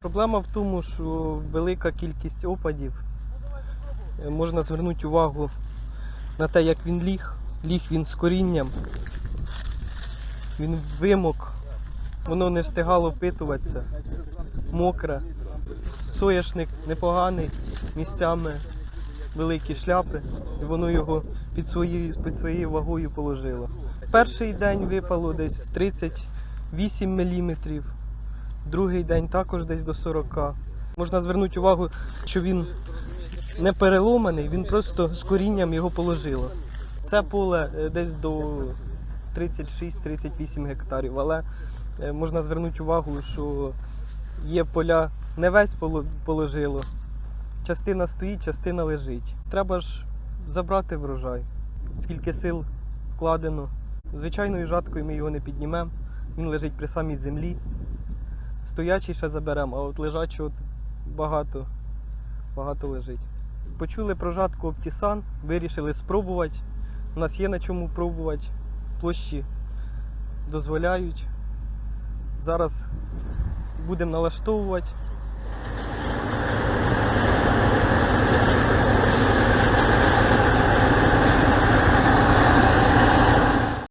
Проблема в тому, що велика кількість опадів. Е, Можна звернути увагу на те, як він ліг. Ліг він з корінням. Він вимок, воно не встигало впитуватися. Мокре. Соняшник непоганий, місцями великі шляпи, і воно його під, свої, під своєю вагою положило. Перший день випало десь 38 мм, другий день також десь до 40. Можна звернути увагу, що він не переломаний, він просто з корінням його положило. Це поле е, десь до 36-38 гектарів, але е, можна звернути увагу, що є поля не весь положило. Частина стоїть, частина лежить. Треба ж забрати врожай. Скільки сил вкладено. Звичайною жаткою ми його не піднімемо. Він лежить при самій землі. Стоячий ще заберемо, а от лежачого багато, багато лежить. Почули про жатку Оптісан, вирішили спробувати. У нас є на чому пробувати. Площі дозволяють. Зараз будемо налаштовувати.